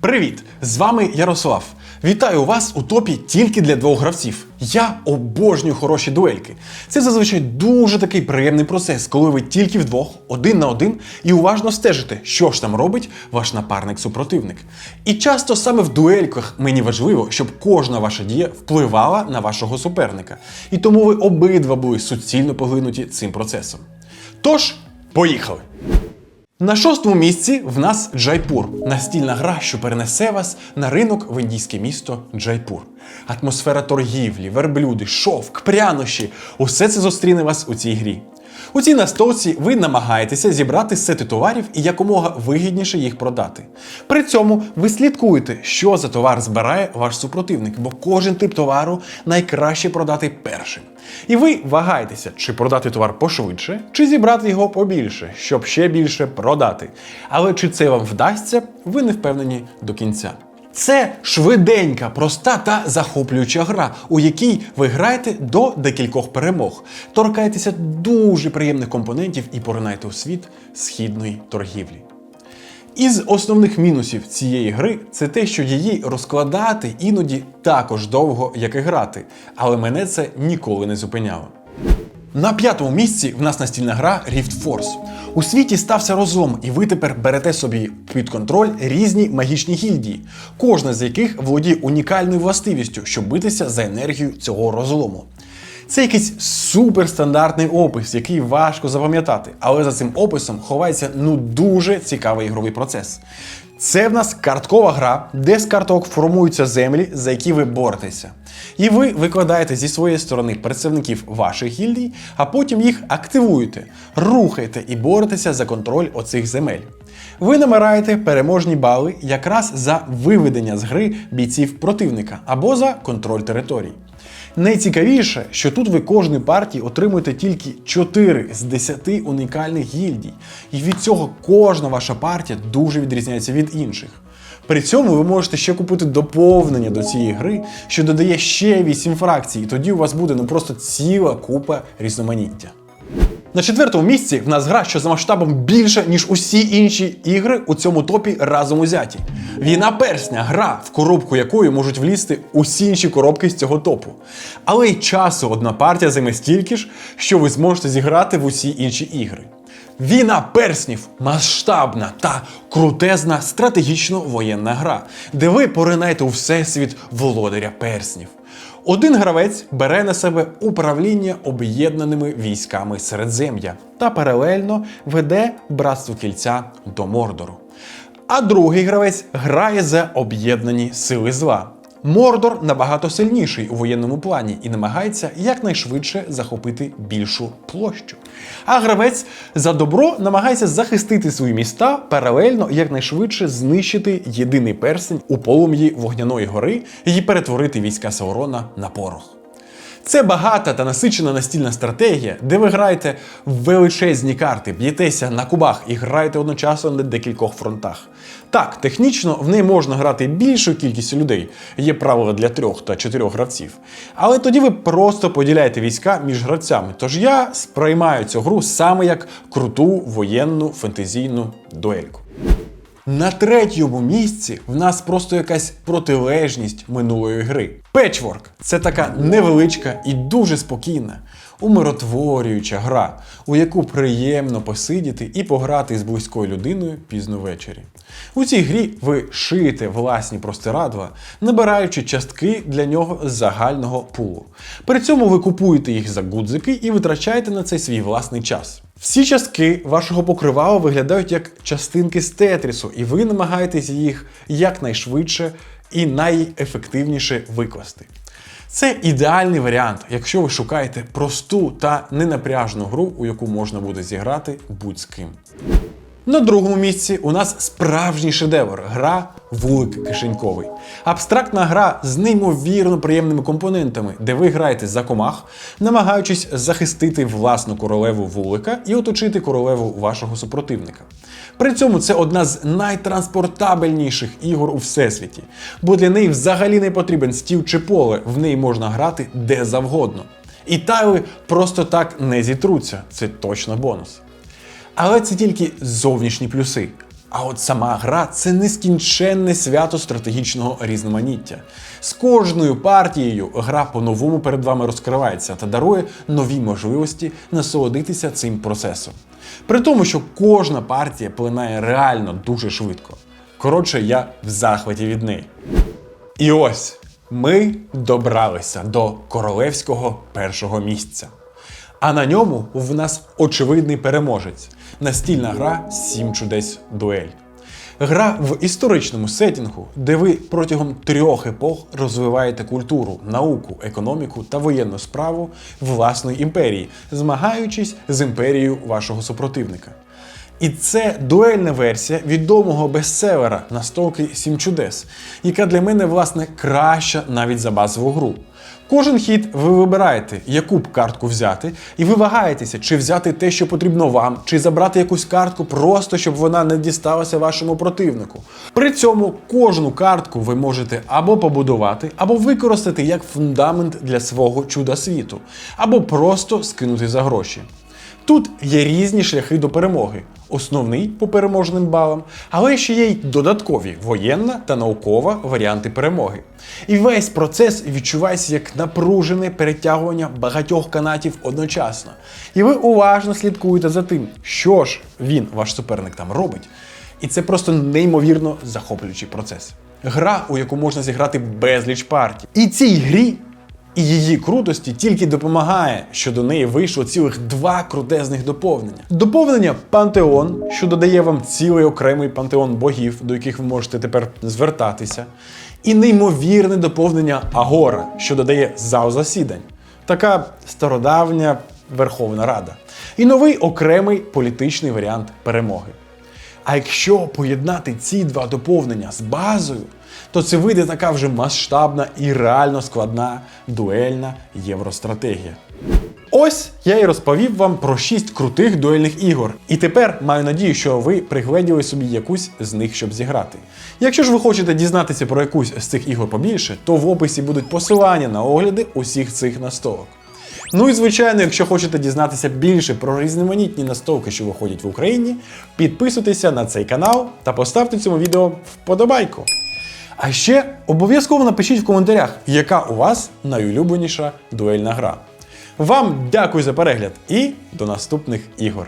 Привіт! З вами Ярослав. Вітаю вас у топі тільки для двох гравців. Я обожнюю хороші дуельки. Це зазвичай дуже такий приємний процес, коли ви тільки вдвох, один на один, і уважно стежите, що ж там робить ваш напарник-супротивник. І часто саме в дуельках мені важливо, щоб кожна ваша дія впливала на вашого суперника. І тому ви обидва були суцільно поглинуті цим процесом. Тож, поїхали! На шостому місці в нас Джайпур настільна гра, що перенесе вас на ринок в індійське місто Джайпур. Атмосфера торгівлі, верблюди, шовк, прянощі усе це зустріне вас у цій грі. У цій настолці ви намагаєтеся зібрати сети товарів і якомога вигідніше їх продати. При цьому ви слідкуєте, що за товар збирає ваш супротивник, бо кожен тип товару найкраще продати першим. І ви вагаєтеся, чи продати товар пошвидше, чи зібрати його побільше, щоб ще більше продати. Але чи це вам вдасться, ви не впевнені до кінця. Це швиденька, проста та захоплююча гра, у якій ви граєте до декількох перемог, торкаєтеся дуже приємних компонентів і поринаєте у світ східної торгівлі. Із основних мінусів цієї гри це те, що її розкладати іноді також довго, як і грати, але мене це ніколи не зупиняло. На п'ятому місці в нас настільна гра Rift Force. У світі стався розлом, і ви тепер берете собі під контроль різні магічні гільдії, кожна з яких володіє унікальною властивістю, щоб битися за енергію цього розлому. Це якийсь суперстандартний опис, який важко запам'ятати, але за цим описом ховається ну дуже цікавий ігровий процес. Це в нас карткова гра, де з карток формуються землі, за які ви боретеся. І ви викладаєте зі своєї сторони представників ваших гільдій, а потім їх активуєте, рухаєте і боретеся за контроль оцих земель. Ви намираєте переможні бали якраз за виведення з гри бійців противника або за контроль територій. Найцікавіше, що тут ви кожної партії отримуєте тільки 4 з 10 унікальних гільдій, і від цього кожна ваша партія дуже відрізняється від інших. При цьому ви можете ще купити доповнення до цієї гри, що додає ще 8 фракцій, і тоді у вас буде ну просто ціла купа різноманіття. На четвертому місці в нас гра, що за масштабом більша, ніж усі інші ігри у цьому топі разом узяті. Війна персня, гра, в коробку якої можуть влізти усі інші коробки з цього топу. Але й часу одна партія займе стільки ж, що ви зможете зіграти в усі інші ігри. Війна перснів масштабна та крутезна стратегічно-воєнна гра, де ви поринаєте у всесвіт володаря перснів. Один гравець бере на себе управління об'єднаними військами Середзем'я та паралельно веде братство кільця до Мордору. А другий гравець грає за об'єднані сили зла. Мордор набагато сильніший у воєнному плані і намагається якнайшвидше захопити більшу площу. А гравець за добро намагається захистити свої міста, паралельно якнайшвидше знищити єдиний персень у полум'ї вогняної гори і перетворити війська Саурона на порох. Це багата та насичена настільна стратегія, де ви граєте величезні карти, б'єтеся на кубах і граєте одночасно на декількох фронтах. Так, технічно в неї можна грати більшою кількістю людей, є правила для трьох та чотирьох гравців. Але тоді ви просто поділяєте війська між гравцями. Тож я сприймаю цю гру саме як круту воєнну фентезійну дуельку. На третьому місці в нас просто якась протилежність минулої гри. Печворк це така невеличка і дуже спокійна, умиротворююча гра, у яку приємно посидіти і пограти з близькою людиною пізно ввечері. У цій грі ви шиєте власні простирадла, набираючи частки для нього з загального пулу. При цьому ви купуєте їх за гудзики і витрачаєте на це свій власний час. Всі частки вашого покривала виглядають як частинки з тетрісу, і ви намагаєтесь їх якнайшвидше і найефективніше викласти. Це ідеальний варіант, якщо ви шукаєте просту та ненапряжну гру, у яку можна буде зіграти будь-з ким. На другому місці у нас справжній шедевр гра Вулик Кишеньковий. Абстрактна гра з неймовірно приємними компонентами, де ви граєте за комах, намагаючись захистити власну королеву вулика і оточити королеву вашого супротивника. При цьому це одна з найтранспортабельніших ігор у всесвіті, бо для неї взагалі не потрібен стіл чи поле, в неї можна грати де завгодно. І тайли просто так не зітруться, це точно бонус. Але це тільки зовнішні плюси. А от сама гра це нескінченне свято стратегічного різноманіття. З кожною партією гра по-новому перед вами розкривається та дарує нові можливості насолодитися цим процесом. При тому, що кожна партія плинає реально дуже швидко. Коротше, я в захваті від неї. І ось ми добралися до королевського першого місця. А на ньому в нас очевидний переможець настільна гра Сім чудес дуель. Гра в історичному сетінгу, де ви протягом трьох епох розвиваєте культуру, науку, економіку та воєнну справу власної імперії, змагаючись з імперією вашого супротивника. І це дуельна версія відомого бестселера Настолки Сім чудес, яка для мене, власне, краща навіть за базову гру. Кожен хід ви вибираєте, яку б картку взяти, і ви вагаєтеся, чи взяти те, що потрібно вам, чи забрати якусь картку просто, щоб вона не дісталася вашому противнику. При цьому кожну картку ви можете або побудувати, або використати як фундамент для свого чуда світу, або просто скинути за гроші. Тут є різні шляхи до перемоги. Основний по переможним балам, але ще є й додаткові воєнна та наукова варіанти перемоги. І весь процес відчувається як напружене перетягування багатьох канатів одночасно. І ви уважно слідкуєте за тим, що ж він, ваш суперник, там робить. І це просто неймовірно захоплюючий процес. Гра, у яку можна зіграти безліч партій. І цій грі і її крутості тільки допомагає, що до неї вийшло цілих два крутезних доповнення. Доповнення Пантеон, що додає вам цілий окремий пантеон богів, до яких ви можете тепер звертатися. І неймовірне доповнення Агора, що додає зал засідань. Така стародавня Верховна Рада. І новий окремий політичний варіант перемоги. А якщо поєднати ці два доповнення з базою, то це вийде така вже масштабна і реально складна дуельна євростратегія. Ось я і розповів вам про 6 крутих дуельних ігор. І тепер маю надію, що ви пригледіли собі якусь з них, щоб зіграти. Якщо ж ви хочете дізнатися про якусь з цих ігор побільше, то в описі будуть посилання на огляди усіх цих настолок. Ну і звичайно, якщо хочете дізнатися більше про різноманітні настовки, що виходять в Україні, підписуйтеся на цей канал та поставте цьому відео вподобайку. А ще обов'язково напишіть в коментарях, яка у вас найулюбленіша дуельна гра. Вам дякую за перегляд і до наступних ігор.